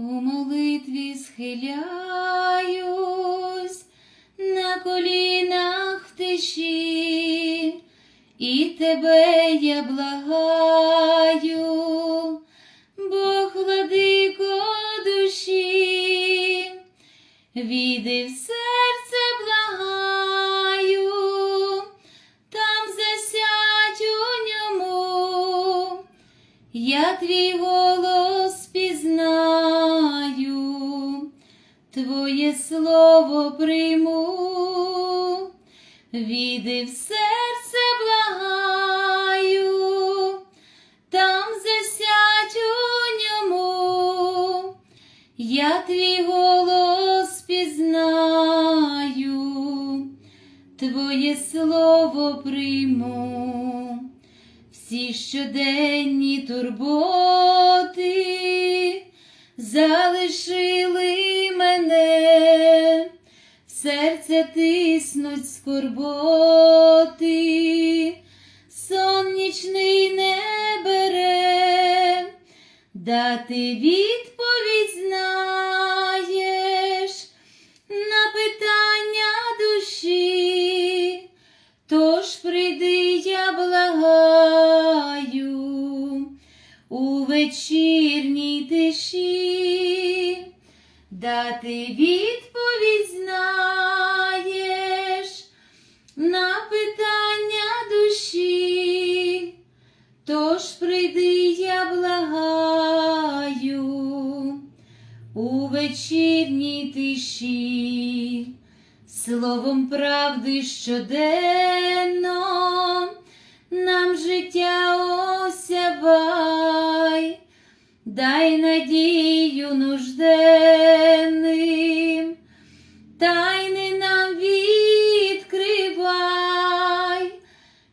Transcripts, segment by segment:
У молитві схиляюсь на колінах в тиші, і тебе я благаю, Бог владико душі, віди в серце благаю, там засядь у ньому, я твій голос твоє слово прийму, віди в серце благаю, там засядь у ньому, я твій голос пізнаю, твоє слово прийму. Всі щоденні турботи залишили мене, серце тиснуть скорботи, сон нічний не бере, дати відповідь знаєш вечірній тиші, дати відповідь знаєш на питання душі. Тож прийди, я благаю у вечірній тиші словом правди щоденно нам життя осявай, дай надію нужденним, тайни нам відкривай,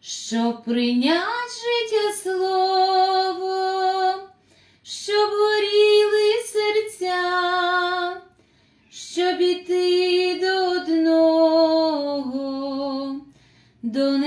щоб прийнять життя слово, щоб горіли серця щоб іти до одного, до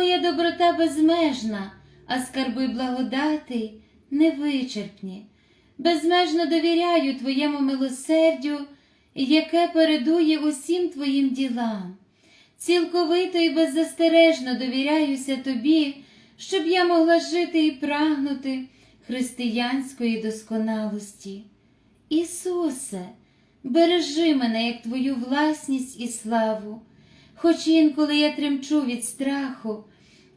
Твоя доброта безмежна, а скарби благодати невичерпні. Безмежно довіряю Твоєму милосердю, яке передує усім Твоїм ділам. Цілковито і беззастережно довіряюся Тобі, щоб я могла жити і прагнути християнської досконалості. Ісусе, бережи мене як Твою власність і славу хоч інколи я тремчу від страху,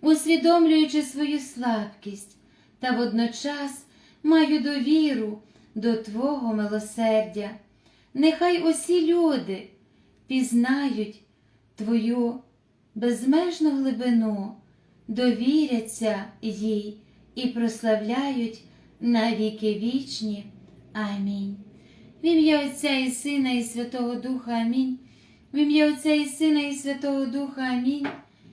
усвідомлюючи свою слабкість, та водночас маю довіру до Твого милосердя. Нехай усі люди пізнають Твою безмежну глибину, довіряться їй і прославляють на віки вічні. Амінь. В ім'я Отця і Сина, і Святого Духа Амінь. В ім'я Отця і Сина, і Святого Духа Амінь.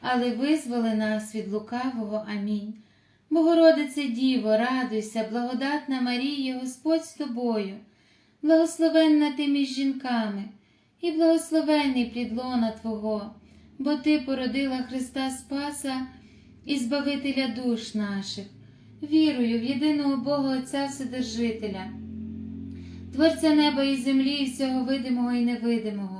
але визволи нас від лукавого. Амінь. Богородице Діво, радуйся, благодатна Марія, Господь з тобою, благословенна ти між жінками, і благословенний плід лона Твого, бо Ти породила Христа Спаса і Збавителя душ наших, вірую в єдиного Бога Отця Вседержителя, Творця неба і землі, всього видимого і невидимого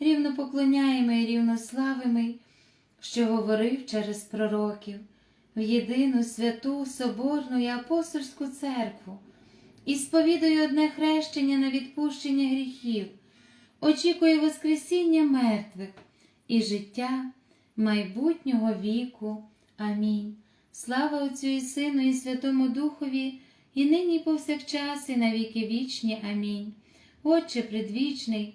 рівно поклоняємий і рівнославимий, що говорив через пророків, в єдину святу Соборну і апостольську церкву, і сповідує одне хрещення на відпущення гріхів, очікує Воскресіння мертвих і життя майбутнього віку. Амінь. Слава Отцю і Сину, і Святому Духові, і нині, і повсякчас, і на віки вічні. Амінь. Отче предвічний,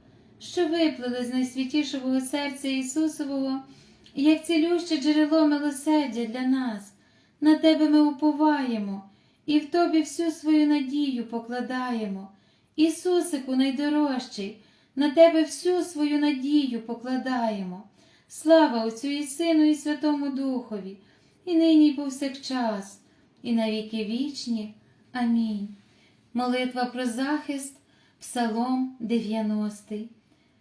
що виплили з найсвятішого серця Ісусового, як цілюще джерело милосердя для нас, на Тебе ми уповаємо і в Тобі всю свою надію покладаємо. Ісусику найдорожчий, на Тебе всю свою надію покладаємо. Слава Отцю і Сину, і Святому Духові, і нині, і повсякчас, і на віки вічні. Амінь. Молитва про захист, Псалом 90.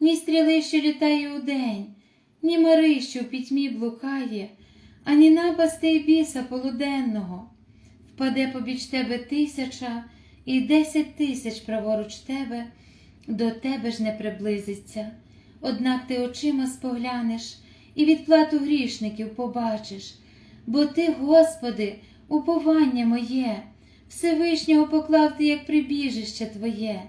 ні стріли, що літає удень, ні мари, що в пітьмі блукає, ані напасти й біса полуденного. Впаде побіч тебе тисяча і десять тисяч праворуч тебе, до тебе ж не приблизиться. Однак ти очима споглянеш і відплату грішників побачиш, бо ти, Господи, уповання моє, Всевишнього поклав ти як прибіжище Твоє,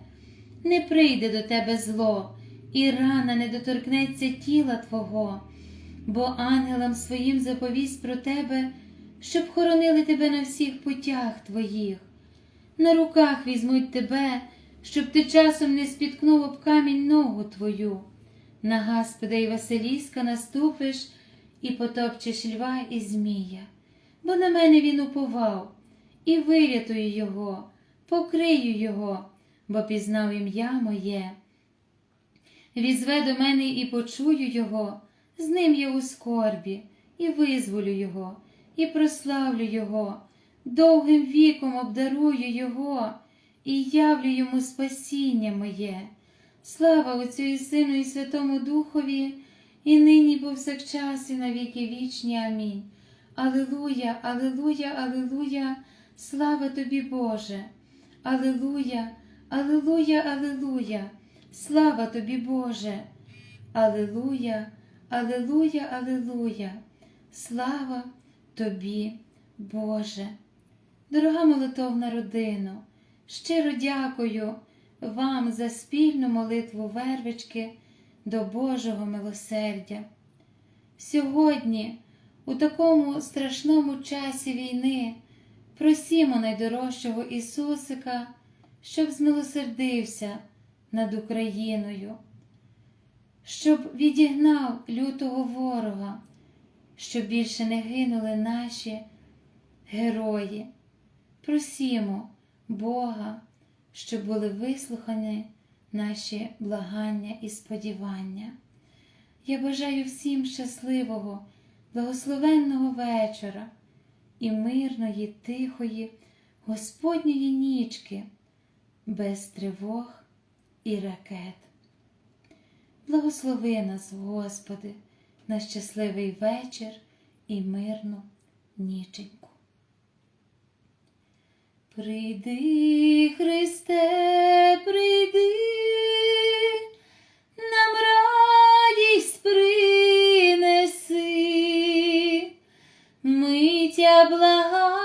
не прийде до тебе зло, і рана не доторкнеться тіла Твого, бо ангелам своїм заповість про тебе, щоб хоронили тебе на всіх путях Твоїх. На руках візьмуть тебе, щоб ти часом не спіткнув об камінь ногу твою. На Гаспода й Василіска наступиш і потопчеш льва і змія, бо на мене він уповав, і вирятую його, покрию його, бо пізнав ім'я моє. Візве до мене і почую його, з ним я у скорбі, і визволю його, і прославлю Його, довгим віком обдарую Його і явлю йому спасіння моє. Слава Отцю і Сину, і Святому Духові, і нині, повсякчас, і на віки вічні. Амінь. Алилуя, Алилуя, Алилуя, слава тобі, Боже. Алилуя, Алилуя, Алилуя, слава тобі, Боже. Алилуя, Алилуя, Алилуя, слава тобі, Боже. Дорога молитовна родино, щиро дякую вам за спільну молитву вервички до Божого милосердя. Сьогодні, у такому страшному часі війни, просімо найдорожчого Ісусика, щоб змилосердився над Україною, щоб відігнав лютого ворога, щоб більше не гинули наші герої. Просімо Бога, щоб були вислухані наші благання і сподівання. Я бажаю всім щасливого, благословенного вечора і мирної, тихої, Господньої нічки, без тривог і ракет. Благослови нас, Господи, на щасливий вечір і мирну ніченьку. Прийди, Христе, прийди, нам радість принеси, ми тя благаєм,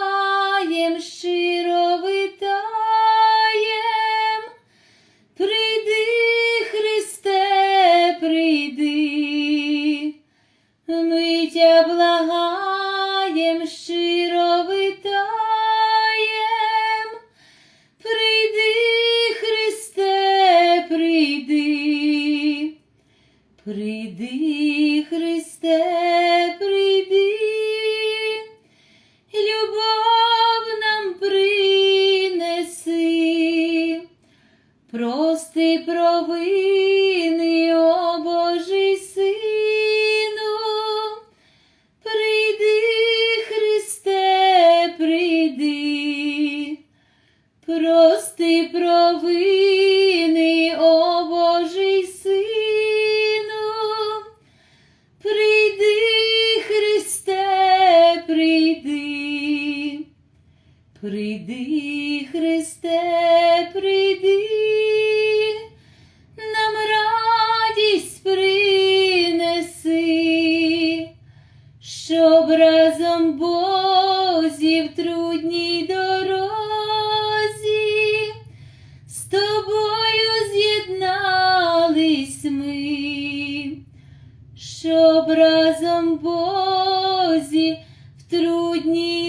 прости провини, о Божий щоб разом Бозі в трудній дорозі, з тобою з'єднались ми, щоб разом Бозі в трудній.